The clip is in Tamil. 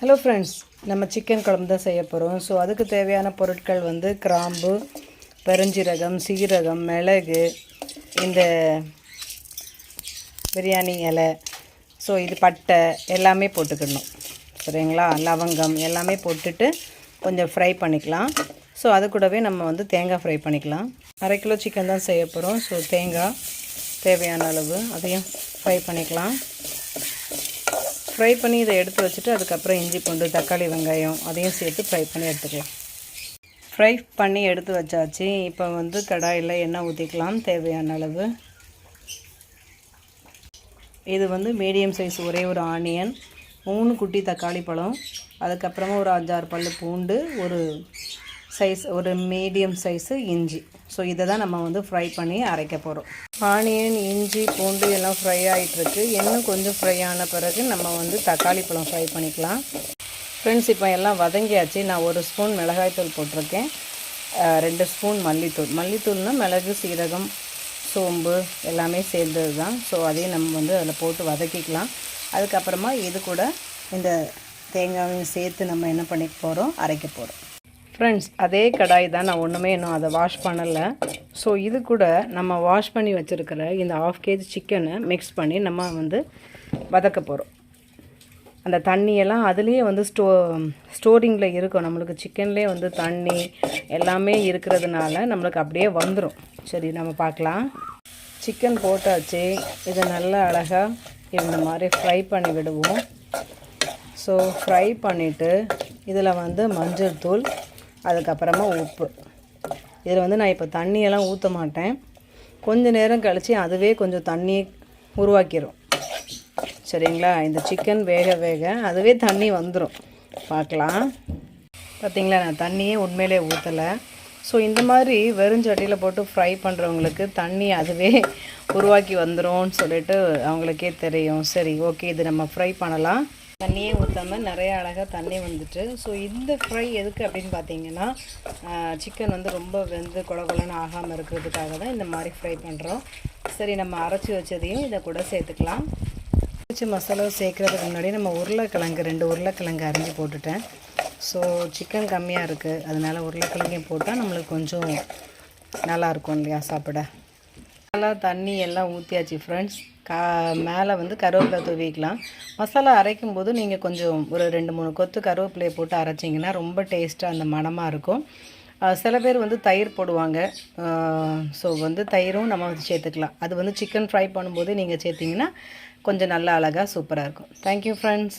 ஹலோ ஃப்ரெண்ட்ஸ் நம்ம சிக்கன் குழம்பு தான் செய்ய போகிறோம் ஸோ அதுக்கு தேவையான பொருட்கள் வந்து கிராம்பு பெருஞ்சீரகம் சீரகம் மிளகு இந்த பிரியாணி இலை. ஸோ இது பட்டை எல்லாமே போட்டுக்கணும். சரிங்களா? லவங்கம் எல்லாமே போட்டுட்டு கொஞ்சம் ஃப்ரை பண்ணிக்கலாம். ஸோ அது கூடவே நம்ம வந்து தேங்காய் ஃப்ரை பண்ணிக்கலாம். அரை கிலோ சிக்கன் தான் செய்ய போகிறோம் ஸோ தேங்காய் தேவையான அளவு அதையும் ஃப்ரை பண்ணிக்கலாம். ஃப்ரை பண்ணி இதை எடுத்து வச்சுட்டு அதுக்கப்புறம் இஞ்சி பூண்டு தக்காளி வெங்காயம் அதையும் சேர்த்து ஃப்ரை பண்ணி எடுத்துக்கலாம் ஃப்ரை பண்ணி எடுத்து வச்சாச்சு. இப்போ வந்து கடாயில் எண்ணெய் ஊற்றிக்கலாம் தேவையான அளவு. இது வந்து மீடியம் சைஸ் ஒரே ஒரு ஆனியன் மூணு குட்டி தக்காளி பழம் அதுக்கப்புறமா ஒரு அஞ்சாறு பல் பூண்டு ஒரு சைஸ் ஒரு மீடியம் சைஸு இஞ்சி. ஸோ இதை தான் நம்ம வந்து ஃப்ரை பண்ணி அரைக்க போகிறோம் ஆனியன் இஞ்சி பூண்டு எல்லாம் ஃப்ரை ஆகிட்டுருக்கு இன்னும் கொஞ்சம் ஃப்ரை ஆன பிறகு நம்ம வந்து தக்காளி பழம் ஃப்ரை பண்ணிக்கலாம். ஃப்ரெண்ட்ஸ் இப்போ எல்லாம் வதங்கியாச்சு. நான் ஒரு ஸ்பூன் மிளகாய்த்தூள் போட்டிருக்கேன். ரெண்டு ஸ்பூன் மல்லித்தூள். மல்லித்தூள்னால் மிளகு சீரகம் சோம்பு எல்லாமே சேர்ந்தது தான் ஸோ அதையும் நம்ம வந்து அதில் போட்டு வதக்கிக்கலாம். அதுக்கப்புறமா இது கூட இந்த தேங்காயும் சேர்த்து நம்ம என்ன பண்ணிக்க போகிறோம் அரைக்க போகிறோம் ஃப்ரெண்ட்ஸ் அதே கடாய் தான் நான் ஒன்றுமே இன்னும் அதை வாஷ் பண்ணலை. ஸோ இது கூட நம்ம வாஷ் பண்ணி வச்சுருக்கிற இந்த ஆஃப் கேஜி சிக்கனை மிக்ஸ் பண்ணி நம்ம வந்து வதக்க போகிறோம் அந்த தண்ணியெல்லாம் அதுலேயே வந்து ஸ்டோ ஸ்டோரிங்கில் இருக்கும். நம்மளுக்கு சிக்கன்லேயே வந்து தண்ணி எல்லாமே இருக்கிறதுனால நம்மளுக்கு அப்படியே வந்துடும் சரி நம்ம பார்க்கலாம். சிக்கன் போட்டாச்சு. இதை நல்லா அழகாக இந்த மாதிரி ஃப்ரை பண்ணி விடுவோம். ஸோ ஃப்ரை பண்ணிவிட்டு இதில் வந்து மஞ்சள் தூள் அதுக்கப்புறமா உப்பு. இதில் வந்து நான் இப்போ தண்ணியெல்லாம் ஊற்ற மாட்டேன். கொஞ்ச நேரம் கழித்து அதுவே கொஞ்சம் தண்ணி உருவாக்கிடும் சரிங்களா? இந்த சிக்கன் வேக வேக அதுவே தண்ணி வந்துடும் பார்க்கலாம். பார்த்திங்களா? நான் தண்ணியே உண்மையிலே ஊற்றலை ஸோ இந்த மாதிரி வெறுஞ்சட்டியில் போட்டு ஃப்ரை பண்ணுறவங்களுக்கு தண்ணி அதுவே உருவாக்கி வந்துரும்னு சொல்லிட்டு அவங்களுக்கே தெரியும். சரி ஓகே இது நம்ம ஃப்ரை பண்ணலாம். தண்ணியே ஊற்றாமல் நிறைய அழகாக தண்ணி வந்துட்டு. ஸோ இந்த ஃப்ரை எதுக்கு அப்படின்னு பார்த்தீங்கன்னா சிக்கன் வந்து ரொம்ப வெந்து கொல கொலன்னு ஆகாமல் இருக்கிறதுக்காக தான் இந்த மாதிரி ஃப்ரை பண்ணுறோம் சரி நம்ம அரைச்சி வச்சதையும் இதை கூட சேர்த்துக்கலாம். அரைச்சி மசாலா சேர்க்குறதுக்கு முன்னாடி நம்ம உருளைக்கிழங்கு ரெண்டு உருளைக்கிழங்கு அரிஞ்சு போட்டுட்டேன். ஸோ சிக்கன் கம்மியாக இருக்குது அதனால் உருளைக்கிழங்கையும் போட்டால் நம்மளுக்கு கொஞ்சம் நல்லாயிருக்கும் இல்லையா சாப்பிட. நல்லா தண்ணி எல்லாம் ஊற்றியாச்சு ஃப்ரெண்ட்ஸ் கா மேலே வந்து கருவேப்பிலை தூவிக்கலாம். மசாலா அரைக்கும் போது நீங்கள் கொஞ்சம் ஒரு ரெண்டு மூணு கொத்து கருவேப்பிலையை போட்டு அரைச்சிங்கன்னா ரொம்ப டேஸ்ட்டாக அந்த மணமாக இருக்கும். சில பேர் வந்து தயிர் போடுவாங்க. ஸோ வந்து தயிரும் நம்ம வந்து சேர்த்துக்கலாம். அது வந்து சிக்கன் ஃப்ரை பண்ணும்போது நீங்கள் சேர்த்திங்கன்னா கொஞ்சம் நல்லா அழகாக சூப்பராக இருக்கும். Thank you friends